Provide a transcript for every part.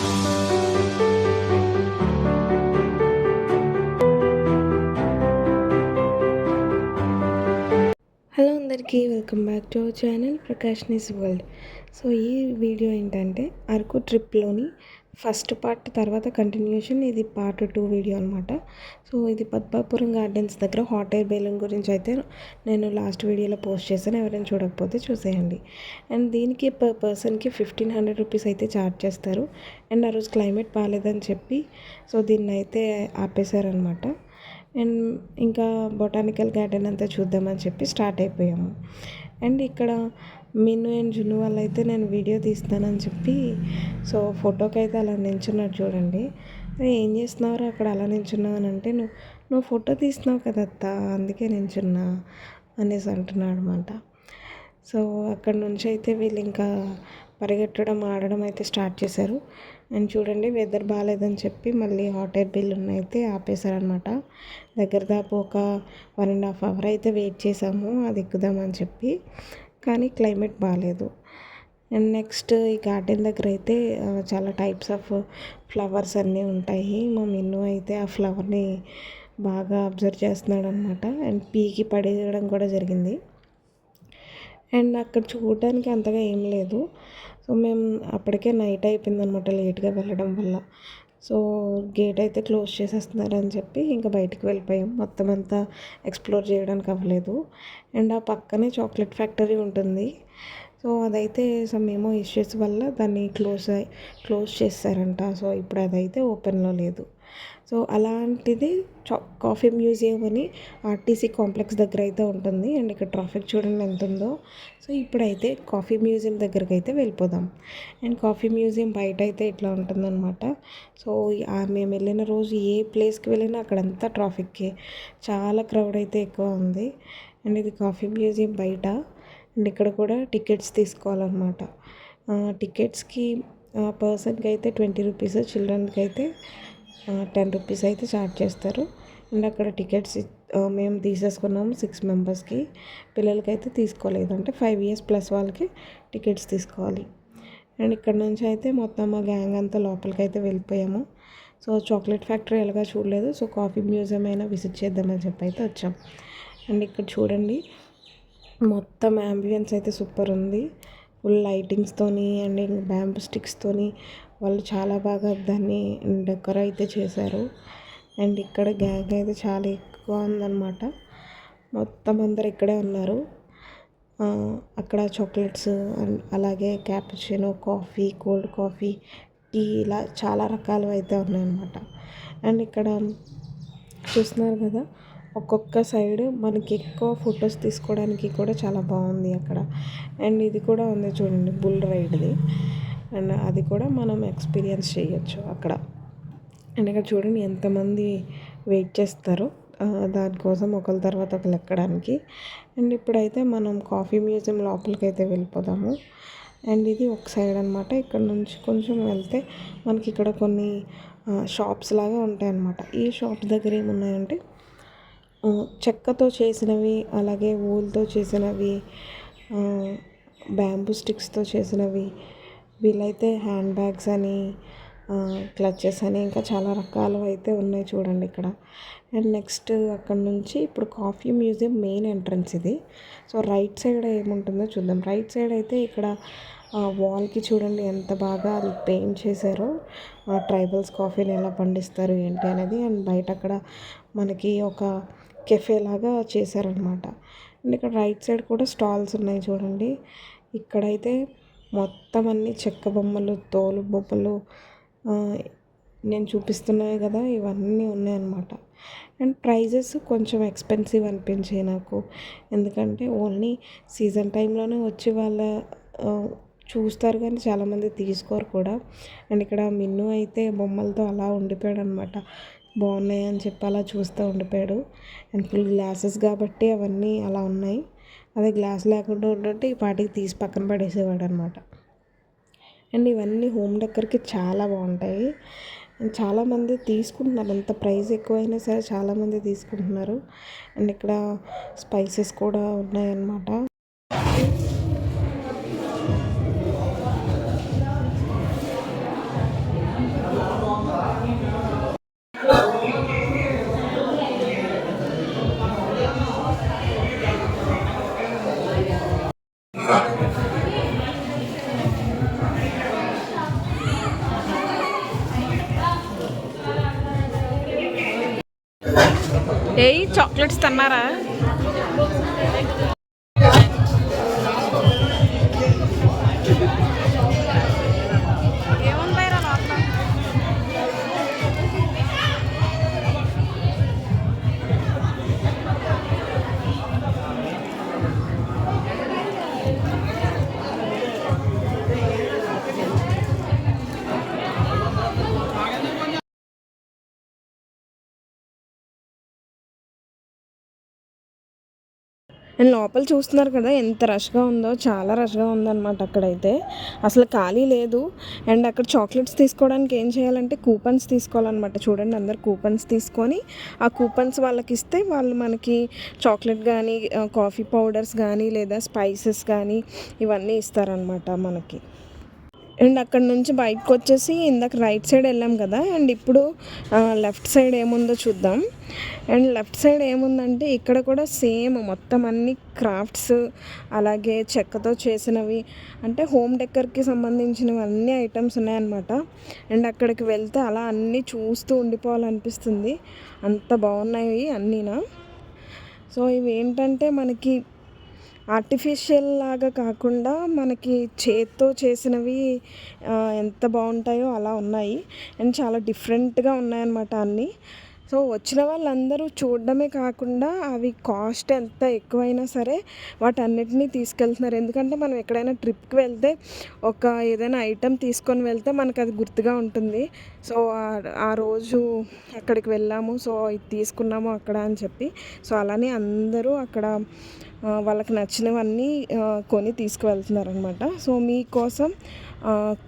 Hello అందరికీ welcome back to our channel Prakash నిస్ world. So ఈ video ఏంటంటే అరకు ట్రిప్లోని ఫస్ట్ పార్ట్ తర్వాత కంటిన్యూషన్ ఇది పార్ట్ టూ వీడియో అనమాట సో ఇది పద్మాపురం గార్డెన్స్ దగ్గర హాట్ ఎయిర్ బెలూన్ గురించి అయితే నేను లాస్ట్ వీడియోలో పోస్ట్ చేశాను. ఎవరైనా చూడకపోతే చూసేయండి. అండ్ దీనికి పర్ పర్సన్కి ఫిఫ్టీన్ హండ్రెడ్ రూపీస్ అయితే ఛార్జ్ చేస్తారు. అండ్ ఆ రోజు క్లైమేట్ బాగాలేదని చెప్పి సో దీన్ని అయితే ఆపేశారనమాట అండ్ ఇంకా బొటానికల్ గార్డెన్ అంతా చూద్దామని చెప్పి స్టార్ట్ అయిపోయాము. అండ్ ఇక్కడ మిన్ను అండ్ జున్ను వాళ్ళు అయితే నేను వీడియో తీస్తానని చెప్పి సో ఫోటోకి అయితే అలా నించున్నారు చూడండి. ఏం చేస్తున్నావు అక్కడ అలా నించున్నావు అని అంటే నువ్వు నువ్వు ఫోటో తీస్తున్నావు కదా అత్త అందుకే నించున్నా అనేసి అంటున్నాడు అనమాట సో అక్కడ నుంచి అయితే వీళ్ళు ఇంకా పరిగెట్టడం ఆడడం అయితే స్టార్ట్ చేశారు. అండ్ చూడండి వెదర్ బాగాలేదని చెప్పి మళ్ళీ హాట్ ఎయిర్ బిల్లుని అయితే ఆపేశారనమాట దగ్గర దాపు ఒక వన్ అండ్ హాఫ్ అవర్ అయితే వెయిట్ చేసాము అది ఎక్కుదామని చెప్పి. కానీ క్లైమేట్ బాగాలేదు అండ్ నెక్స్ట్ ఈ గార్డెన్ దగ్గర అయితే చాలా టైప్స్ ఆఫ్ ఫ్లవర్స్ అన్నీ ఉంటాయి. మా మిన్ను అయితే ఆ ఫ్లవర్ని బాగా అబ్జర్వ్ చేస్తున్నాడు అనమాట అండ్ పీకి పడేయడం కూడా జరిగింది. అండ్ అక్కడ చూడడానికి అంతగా ఏం లేదు. సో మేము అప్పటికే నైట్ అయిపోయింది అనమాట లేట్గా వెళ్ళడం వల్ల. సో గేట్ అయితే క్లోజ్ చేసేస్తున్నారని చెప్పి ఇంకా బయటికి వెళ్ళిపోయాం. మొత్తం అంతా ఎక్స్ప్లోర్ చేయడానికి అవ్వలేదు. అండ్ ఆ పక్కనే చాక్లెట్ ఫ్యాక్టరీ ఉంటుంది. సో అదైతే సమ్ ఏమో ఇష్యూస్ వల్ల దాన్ని క్లోజ్ క్లోజ్ చేస్తారంట సో ఇప్పుడు అదైతే ఓపెన్లో లేదు. సో అలాంటిది కాఫీ మ్యూజియం అని ఆర్టీసీ కాంప్లెక్స్ దగ్గర అయితే ఉంటుంది. అండ్ ఇక్కడ ట్రాఫిక్ చూడండి ఎంత ఉందో. సో ఇప్పుడైతే కాఫీ మ్యూజియం దగ్గరికి అయితే వెళ్ళిపోదాం. అండ్ కాఫీ మ్యూజియం బయట అయితే ఇట్లా ఉంటుందన్నమాట. సో మేము వెళ్ళిన రోజు ఏ ప్లేస్కి వెళ్ళినా అక్కడంతా ట్రాఫిక్కే. చాలా క్రౌడ్ అయితే ఎక్కువ ఉంది. అండ్ ఇది కాఫీ మ్యూజియం బయట. అండ్ ఇక్కడ కూడా టికెట్స్ తీసుకోవాలన్నమాట. టికెట్స్కి పర్సన్కి అయితే ట్వంటీ రూపీస్ చిల్డ్రన్కి అయితే టెన్ రూపీస్ అయితే ఛార్జ్ చేస్తారు. అండ్ అక్కడ టికెట్స్ మేము తీసేసుకున్నాము సిక్స్ మెంబర్స్కి పిల్లలకైతే తీసుకోలేదు. అంటే ఫైవ్ ఇయర్స్ ప్లస్ వాళ్ళకి టికెట్స్ తీసుకోవాలి. అండ్ ఇక్కడ నుంచి అయితే మొత్తం మా గ్యాంగ్ అంతా లోపలికి అయితే వెళ్ళిపోయాము. సో చాక్లెట్ ఫ్యాక్టరీ ఎలాగా చూడలేదు. సో కాఫీ మ్యూజియం అయినా విజిట్ చేద్దామని చెప్పి అయితే వచ్చాం. అండ్ ఇక్కడ చూడండి మొత్తం అంబియన్స్ అయితే సూపర్ ఉంది. ఫుల్ లైటింగ్స్తోని అండ్ బ్యాంబూ స్టిక్స్తోని వాళ్ళు చాలా బాగా దాన్ని డెకర్ అయితే చేశారు. అండ్ ఇక్కడ గ్యాంగ్ అయితే చాలా ఎక్కువ ఉందన్నమాట. మొత్తం అందరు ఇక్కడే ఉన్నారు. అక్కడ చాక్లెట్స్ అండ్ అలాగే cappuccino coffee cold coffee tea ఇలా చాలా రకాలు అయితే ఉన్నాయన్నమాట. అండ్ ఇక్కడ చూస్తున్నారు కదా ఒక్కొక్క సైడ్ మనకి ఎక్కువ ఫొటోస్ తీసుకోవడానికి కూడా చాలా బాగుంది అక్కడ. అండ్ ఇది కూడా ఉంది చూడండి బుల్ రైడ్ది. అండ్ అది కూడా మనం ఎక్స్పీరియన్స్ చేయొచ్చు అక్కడ. అండ్ ఇక్కడ చూడండి ఎంతమంది వెయిట్ చేస్తారో. దానికోసం ఒకరి తర్వాత ఒకరు ఎక్కడానికి. అండ్ ఇప్పుడైతే మనం కాఫీ మ్యూజియం లోపలికి అయితే వెళ్ళిపోదాము. అండ్ ఇది ఒక సైడ్ అనమాట ఇక్కడ నుంచి కొంచెం వెళ్తే మనకి ఇక్కడ కొన్ని షాప్స్ లాగా ఉంటాయి అన్నమాట. ఈ షాప్స్ దగ్గర ఏమున్నాయంటే చెక్కతో చేసినవి అలాగే ఊల్తో చేసినవి బ్యాంబూ స్టిక్స్తో చేసినవి వీలైతే హ్యాండ్ బ్యాగ్స్ అని క్లచెస్ అని ఇంకా చాలా రకాలు అయితే ఉన్నాయి చూడండి ఇక్కడ. అండ్ నెక్స్ట్ అక్కడ నుంచి ఇప్పుడు కాఫీ మ్యూజియం మెయిన్ ఎంట్రన్స్ ఇది. సో రైట్ సైడ్ ఏముంటుందో చూద్దాం. రైట్ సైడ్ అయితే ఇక్కడ వాల్కి చూడండి ఎంత బాగా అది పెయింట్ చేశారో ట్రైబల్స్ కాఫీని ఎలా పండిస్తారు ఏంటి అనేది. అండ్ బయట అక్కడ మనకి ఒక కెఫే లాగా చేశారనమాట అండ్ ఇక్కడ రైట్ సైడ్ కూడా స్టాల్స్ ఉన్నాయి చూడండి. ఇక్కడైతే మొత్తం అన్ని చెక్క బొమ్మలు తోలు బొమ్మలు నేను చూపిస్తున్నాయి కదా ఇవన్నీ ఉన్నాయన్నమాట. అండ్ ప్రైజెస్ కొంచెం ఎక్స్పెన్సివ్ అనిపించాయి నాకు. ఎందుకంటే ఓన్లీ సీజన్ టైంలోనే వచ్చి వాళ్ళ చూస్తారు కానీ చాలామంది తీసుకోరు కూడా. అండ్ ఇక్కడ మిన్ను అయితే బొమ్మలతో అలా ఉండిపోయాడు అనమాట బాగున్నాయి అని చెప్పి అలా చూస్తూ ఉండిపోయాడు. అండ్ ఫుల్ గ్లాసెస్ కాబట్టి అవన్నీ అలా ఉన్నాయి. అదే గ్లాస్ లేకుండా ఉంటుంటే ఈ పాటికి తీసి పక్కన పడేసేవాడు అనమాట అండ్ ఇవన్నీ హోమ్ డెక్కర్కి చాలా బాగుంటాయి. చాలామంది తీసుకుంటున్నారు. ఎంత ప్రైస్ ఎక్కువైనా సరే చాలామంది తీసుకుంటున్నారు. అండ్ ఇక్కడ స్పైసెస్ కూడా ఉన్నాయన్నమాట. ఏయ్ చాక్లెట్స్ తిన్నారా? అండ్ లోపల చూస్తున్నారు కదా ఎంత రష్గా ఉందో చాలా రష్గా ఉందన్నమాట అక్కడైతే. అసలు ఖాళీ లేదు. అండ్ అక్కడ చాక్లెట్స్ తీసుకోవడానికి ఏం చేయాలంటే కూపన్స్ తీసుకోవాలన్నమాట. చూడండి అందరు కూపన్స్ తీసుకొని ఆ కూపన్స్ వాళ్ళకి ఇస్తే వాళ్ళు మనకి చాక్లెట్ కానీ కాఫీ పౌడర్స్ కానీ లేదా స్పైసెస్ కానీ ఇవన్నీ ఇస్తారనమాట మనకి. అండ్ అక్కడ నుంచి బయటకు వచ్చేసి ఇందాక రైట్ సైడ్ వెళ్ళాం కదా అండ్ ఇప్పుడు లెఫ్ట్ సైడ్ ఏముందో చూద్దాం. అండ్ లెఫ్ట్ సైడ్ ఏముందంటే ఇక్కడ కూడా సేమ్ మొత్తం అన్ని క్రాఫ్ట్స్ అలాగే చెక్కతో చేసినవి అంటే హోమ్ డెక్కర్కి సంబంధించినవి అన్ని ఐటమ్స్ ఉన్నాయన్నమాట. అండ్ అక్కడికి వెళ్తే అలా అన్నీ చూస్తూ ఉండిపోవాలనిపిస్తుంది. అంత బాగున్నాయి అన్నీనా? సో ఇవి ఏంటంటే మనకి ఆర్టిఫిషియల్ లాగా కాకుండా మనకి చేత్తో చేసినవి ఎంత బాగుంటాయో అలా ఉన్నాయి. అండ్ చాలా డిఫరెంట్గా ఉన్నాయన్నమాట అన్నీ. సో వచ్చిన వాళ్ళందరూ చూడడమే కాకుండా అవి కాస్ట్ ఎంత ఎక్కువైనా సరే వాటన్నిటినీ తీసుకెళ్తున్నారు. ఎందుకంటే మనం ఎక్కడైనా ట్రిప్కి వెళ్తే ఒక ఏదైనా ఐటెం తీసుకొని వెళ్తే మనకు అది గుర్తుగా ఉంటుంది. సో ఆ రోజు అక్కడికి వెళ్ళాము సో ఇది తీసుకున్నాము అక్కడ అని చెప్పి. సో అలానే అందరూ అక్కడ వాళ్ళకి నచ్చినవన్నీ కొని తీసుకువెళ్తున్నారనమాట. సో మీకోసం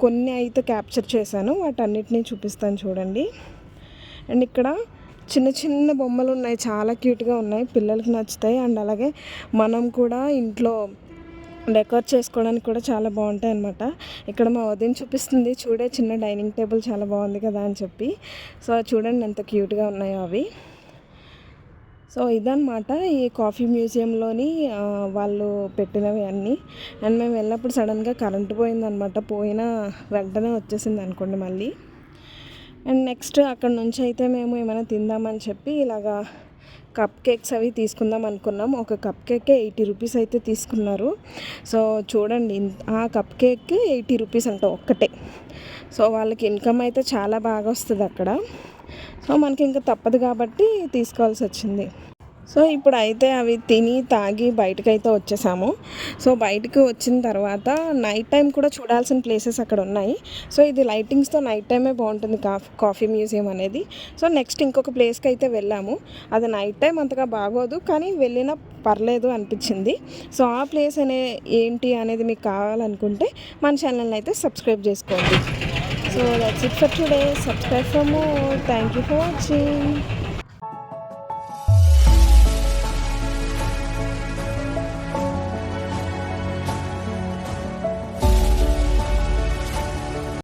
కొన్ని అయితే క్యాప్చర్ చేశాను. వాటన్నిటినీ చూపిస్తాను చూడండి. అండ్ ఇక్కడ చిన్న చిన్న బొమ్మలు ఉన్నాయి చాలా క్యూట్గా ఉన్నాయి పిల్లలకి నచ్చుతాయి. అండ్ అలాగే మనం కూడా ఇంట్లో డెకోర్ చేసుకోవడానికి కూడా చాలా బాగుంటాయి అనమాట ఇక్కడ మా వదిన చూపిస్తుంది చూడే చిన్న డైనింగ్ టేబుల్ చాలా బాగుంది కదా అని చెప్పి. సో చూడండి ఎంత క్యూట్గా ఉన్నాయో అవి. సో ఇదనమాట ఈ కాఫీ మ్యూజియంలోని వాళ్ళు పెట్టినవి అన్నీ. అండ్ మేము వెళ్ళినప్పుడు సడన్గా కరెంటు పోయిందనమాట పోయిన వెంటనే వచ్చేసింది అనుకోండి మళ్ళీ. అండ్ నెక్స్ట్ అక్కడ నుంచి అయితే మేము ఏమైనా తిందామని చెప్పి ఇలాగా కప్ కేక్స్ అవి తీసుకుందాం అనుకున్నాం. ఒక కప్ కేక్ ఎయిటీ రూపీస్ అయితే తీసుకున్నారు. సో చూడండి ఆ కప్ కేక్ ఎయిటీ రూపీస్ అంట ఒక్కటే. సో వాళ్ళకి ఇన్కమ్ అయితే చాలా బాగా వస్తుంది అక్కడ. సో మనకి ఇంకా తప్పదు కాబట్టి తీసుకోవాల్సి వచ్చింది. సో ఇప్పుడు అయితే అవి తిని తాగి బయటకైతే అయితే వచ్చేసాము. సో బయటకు వచ్చిన తర్వాత నైట్ టైం కూడా చూడాల్సిన ప్లేసెస్ అక్కడ ఉన్నాయి. సో ఇది లైటింగ్స్తో నైట్ టైమే బాగుంటుంది కాఫీ కాఫీ మ్యూజియం అనేది. సో నెక్స్ట్ ఇంకొక ప్లేస్కి అయితే వెళ్ళాము. అది నైట్ టైం అంతగా బాగోదు కానీ వెళ్ళినా పర్లేదు అనిపించింది. సో ఆ ప్లేస్ అనే ఏంటి అనేది మీకు కావాలనుకుంటే మన ఛానల్ని అయితే సబ్స్క్రైబ్ చేసుకోండి. So that's it for today subscribe for more thank you for watching